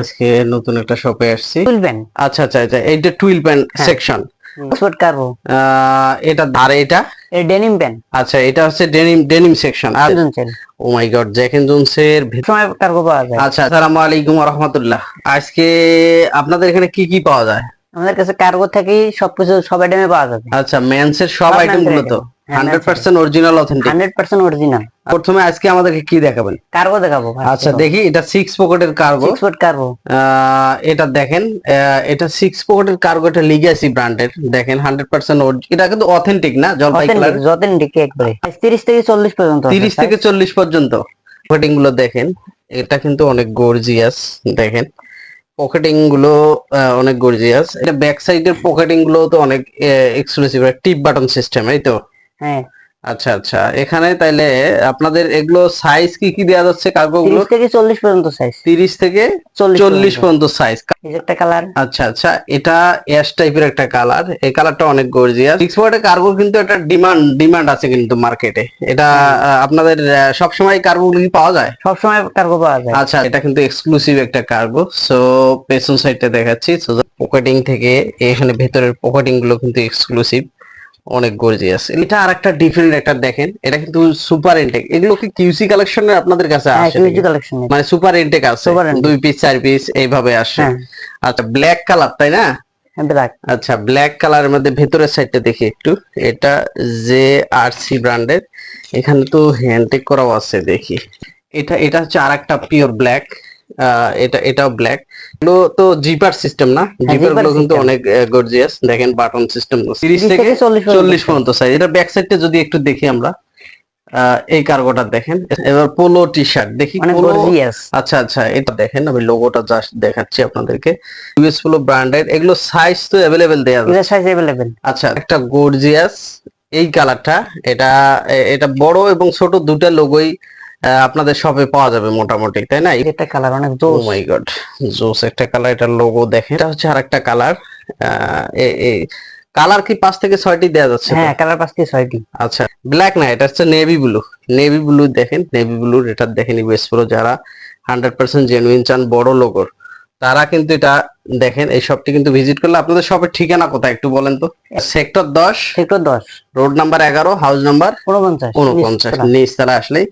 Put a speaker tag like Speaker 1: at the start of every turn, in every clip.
Speaker 1: আজকে নতুন একটা শপে আসছি।
Speaker 2: তুলবেন
Speaker 1: আচ্ছা আচ্ছা আচ্ছা এইটা twill pant. Section
Speaker 2: Oxford cargo
Speaker 1: এটা আর এটা?
Speaker 2: এর ডেনিম প্যান
Speaker 1: আচ্ছা এটা হচ্ছে denim denim section oh my god Jack and জোনসের ভিতর
Speaker 2: সময় কার্গো পাওয়া যায়।
Speaker 1: আচ্ছা আসসালামু আলাইকুম রহমতুল্লাহ আজকে আপনাদের এখানে কি কি পাওয়া যায়?
Speaker 2: আমাদের কাছে কার্গো থেকেই সবকিছু সব আইটেমে পাওয়া যাবে।
Speaker 1: আচ্ছা মেন্সের সব
Speaker 2: সব আইটেমগুলো
Speaker 1: তো hundred percent original authentic
Speaker 2: hundred percent original
Speaker 1: প্রথমে আজকে আমাদেরকে কি দেখাবেন?
Speaker 2: কার্গো দেখাবো
Speaker 1: আচ্ছা দেখি এটা সিক্স পকেটের কার্গো
Speaker 2: সিক্স ফুট কার্গো
Speaker 1: এটা দেখেন এটা সিক্স পকেটের কার্গো এটা লিগ্যাসি ব্র্যান্ডের দেখেন হান্ড্রেড পার্সেন্ট এটা কিন্তু অথেন্টিক না
Speaker 2: অথেন্টিক একবারে। তিরিশ থেকে চল্লিশ পর্যন্ত
Speaker 1: তিরিশ থেকে চল্লিশ পর্যন্ত। পকেটিংগুলো দেখেন এটা কিন্তু অনেক গর্জিয়াস দেখেন। পকেটিংগুলো অনেক গর্জিয়াস এটা ব্যাক সাইডের পকেটিংগুলো তো অনেক এক্সক্লুসিভ টিপ বাটন সিস্টেম এই তো।
Speaker 2: হ্যাঁ।
Speaker 1: আচ্ছা আচ্ছা। এখানে তাইলে আপনাদের এগুলো সাইজ কি কি দেওয়া যাচ্ছে কার্গো গুলো
Speaker 2: তিরিশ থেকে চল্লিশ পর্যন্ত সাইজ
Speaker 1: তিরিশ থেকে
Speaker 2: চল্লিশ
Speaker 1: চল্লিশ পর্যন্ত সাইজ
Speaker 2: একটা কালার
Speaker 1: আচ্ছা আচ্ছা। এটা অ্যাশ টাইপের একটা কালার এই কালারটা অনেক গর্জিয়াস সিক্স পয়েন্টের কার্গো কিন্তু একটা ডিমান্ড ডিমান্ড আছে কিন্তু মার্কেটে এটা আপনাদের সব সময় কার্গো গুলো কি পাওয়া যায়?
Speaker 2: সবসময় কার্গো পাওয়া যায়।
Speaker 1: আচ্ছা এটা কিন্তু এক্সক্লুসিভ একটা কার্গো সো পেছন সাইডটা দেখাচ্ছি। সো পকেটিং থেকে এখানে ভেতরের পকেটিংগুলো কিন্তু এক্সক্লুসিভ অনেক গর্জিয়াস। এটা আর একটা ডিফারেন্ট একটা দেখেন এটা কিন্তু সুপার ইনটেক এগুলো কি কিউসি কালেকশনের আপনাদের কাছে
Speaker 2: হ্যাঁ
Speaker 1: আসে মানে সুপার ইনটেক আছে। দুই পিস চার পিস এইভাবে আসে।
Speaker 2: হ্যাঁ।
Speaker 1: আচ্ছা ব্ল্যাক কালার তাই না?
Speaker 2: ব্ল্যাক
Speaker 1: আচ্ছা ব্ল্যাক কালারের মধ্যে ভেতরের সাইডটা দেখি একটু। এটা যে আর সি ব্র্যান্ডের এখানে তো হ্যান্ডটেক করাও আছে দেখি। এটা এটা হচ্ছে আর একটা পিওর ব্ল্যাক এটা এটাও ব্ল্যাক এগুলো তো জিপার সিস্টেম না? জিপারগুলো কিন্তু অনেক গর্জিয়াস দেখেন বাটন সিস্টেম তিরিশ থেকে চল্লিশ পর্যন্ত। সাইজ এটা ব্যাক সাইডটা যদি একটু দেখি আমরা এই কার্গোটা দেখেন। এবার পোলো টি শার্ট দেখি আচ্ছা আচ্ছা এটা দেখেন। আমি লোগোটা জাস্ট দেখাচ্ছি আপনাদেরকে। ইউএস পোলো ব্র্যান্ডের এগুলো সাইজ তো অ্যাভেলেবেল দেয়া
Speaker 2: আছে। সাইজ
Speaker 1: আচ্ছা একটা গর্জিয়াস এই কালারটা এটা এটা বড় এবং ছোট দুটা লোগোই আপনাদের শপে পাওয়া যাবে মোটামুটি তাই না?
Speaker 2: এটা কালার অনেক
Speaker 1: ও
Speaker 2: জোস
Speaker 1: মাই গড জোস একটা কালার এটা লোগো দেখেন। এটা হচ্ছে আরেকটা কালার কালার কি পাঁচ থেকে ছয়টি দেওয়া যাচ্ছে?
Speaker 2: হ্যাঁ কালার পাঁচ থেকে ছয়টি।
Speaker 1: আচ্ছা ব্ল্যাক না এটা হচ্ছে নেভি ব্লু নেভি ব্লু দেখেন নেভি ব্লু এটা দেখেন ইউএস প্রো যারা হান্ড্রেড পার্সেন্ট জেনুইন চান বড় লোগোর তারা কিন্তু এটা দেখেন এই সবটি কিন্তু ভিজিট করলে আপনাদের সবের ঠিকানা কোথায় একটু বলেন তো? সেক্টর দশ
Speaker 2: সেক্টর দশ।
Speaker 1: রোড নাম্বার এগারো হাউস নাম্বার
Speaker 2: উনপঞ্চাশ
Speaker 1: নিচ তারা আসলেই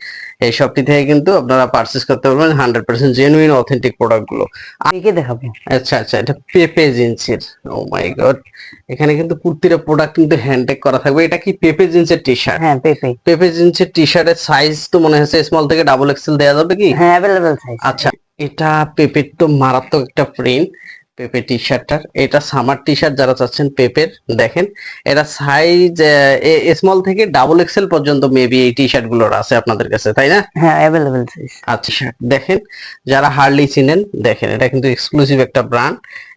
Speaker 1: এই সবটি থেকে কিন্তু আপনারা পার্চেস করতে পারবেন হান্ড্রেড পার্সেন্ট জেনুইন অথেন্টিক প্রোডাক্টগুলো।
Speaker 2: আগে দেখাবো?
Speaker 1: আচ্ছা আচ্ছা এটা পেপে জিন্সের। ও মাই গড এখানে কিন্তু কুর্তির প্রোডাক্ট কিন্তু হ্যান্ডটেক করা থাকবে। এটা কি পেপে জিন্সের টি শার্ট
Speaker 2: হ্যাঁ পেপে
Speaker 1: পেপে জিন্সের টি শার্টের সাইজ তো মনে হচ্ছে স্মল থেকে ডাবল এক্সেল দেওয়া যাবে কি?
Speaker 2: হ্যাঁ অ্যাভেলেবল সাইজ
Speaker 1: আচ্ছা। এটা পেপের তো মারাত্মক একটা প্রিন্ট পেপের টি শার্টটার এটা সামার টি শার্ট যারা চাচ্ছেন পেপের দেখেন এটা সাইজ স্মল থেকে ডাবল এক্সেল পর্যন্ত মেবি এই টি শার্টগুলোর আছে আপনাদের কাছে তাই না?
Speaker 2: হ্যাঁ অ্যাভেলেবেল
Speaker 1: আচ্ছা দেখেন যারা হার্লি চিনেন দেখেন এটা কিন্তু এক্সক্লুসিভ একটা ব্র্যান্ড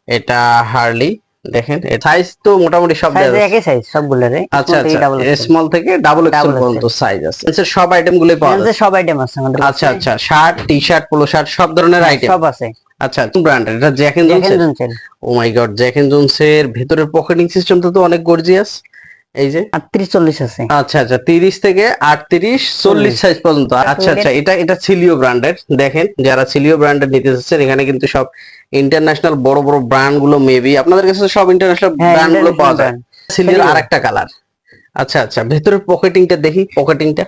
Speaker 1: এটা হার্লি দেখেন সাইজ তো মোটামুটি সব
Speaker 2: সাইজ একই সাইজ সবগুলোরে
Speaker 1: আচ্ছা
Speaker 2: small
Speaker 1: আচ্ছা
Speaker 2: double
Speaker 1: স্মল থেকে ডাবল এক্সেল পর্যন্ত সাইজ আছে। এর সব আইটেম গুলোই পাওয়া
Speaker 2: যাচ্ছে।
Speaker 1: যায়
Speaker 2: সব আইটেম আছে আমাদের
Speaker 1: আচ্ছা আচ্ছা shirt T shirt polo shirt সব ধরনের আইটেম
Speaker 2: সব আছে।
Speaker 1: আচ্ছা ব্র্যান্ডের এটা
Speaker 2: জ্যাকেন
Speaker 1: জোনস ও মাই গড জ্যাকেন জোনসের ভেতরের পকেটিং সিস্টেমটা তো অনেক গর্জিয়াস এই যে?
Speaker 2: চল্লিশ আছে।
Speaker 1: আচ্ছা আচ্ছা তিরিশ থেকে আটত্রিশ চল্লিশ সাইজ পর্যন্ত। আচ্ছা আচ্ছা এটা এটা সিলিও ব্র্যান্ডের দেখেন যারা সিলিও ব্র্যান্ডের নিতে চাচ্ছেন এখানে কিন্তু সব ইন্টারন্যাশনাল বড় বড় ব্র্যান্ডগুলো মেবি আপনাদের কাছে সব ইন্টারন্যাশনাল
Speaker 2: ব্র্যান্ডগুলো
Speaker 1: পাওয়া যায়। সিলিওর আরেকটা কালার আচ্ছা আচ্ছা ভেতরের পকেটিংটা দেখি। পকেটিংটা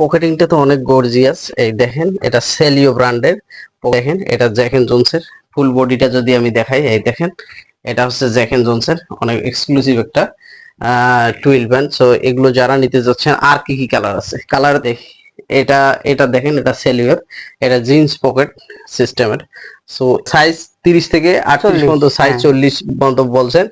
Speaker 1: পকেটিংটা তো অনেক গর্জিয়াস এই দেখেন এটা সেলিও ব্র্যান্ডের দেখেন এটা জ্যাক এন্ড জোনসের ফুল বডিটা যদি আমি দেখাই এই দেখেন এটা হচ্ছে জ্যাক এন্ড জোনসের অনেক এক্সক্লুসিভ একটা টুয়েলভ ব্যান্ড সো এগুলো যারা নিতে যাচ্ছেন আর কি কি কালার আছে? কালার দেখি এটা এটা দেখেন এটা সেলিওর এটা জিন্স পকেট সিস্টেমের সো সাইজ তিরিশ থেকে আটচল্লিশ পর্যন্ত সাইজ
Speaker 2: হ্যাঁ।
Speaker 1: চল্লিশ পর্যন্ত বলছেন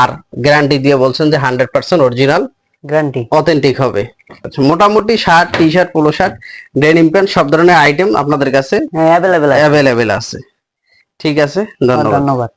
Speaker 1: আর গ্যারান্টি দিয়ে বলছেন যে hundred percent original
Speaker 2: guarantee
Speaker 1: authentic হবে। আচ্ছা মোটামুটি shirt T shirt polo shirt denim pant সব ধরনের আইটেম আপনাদের কাছে
Speaker 2: অ্যাভেলেবেল
Speaker 1: অ্যাভেলেবেল আছে। ঠিক আছে ধন্যবাদ।
Speaker 2: ধন্যবাদ।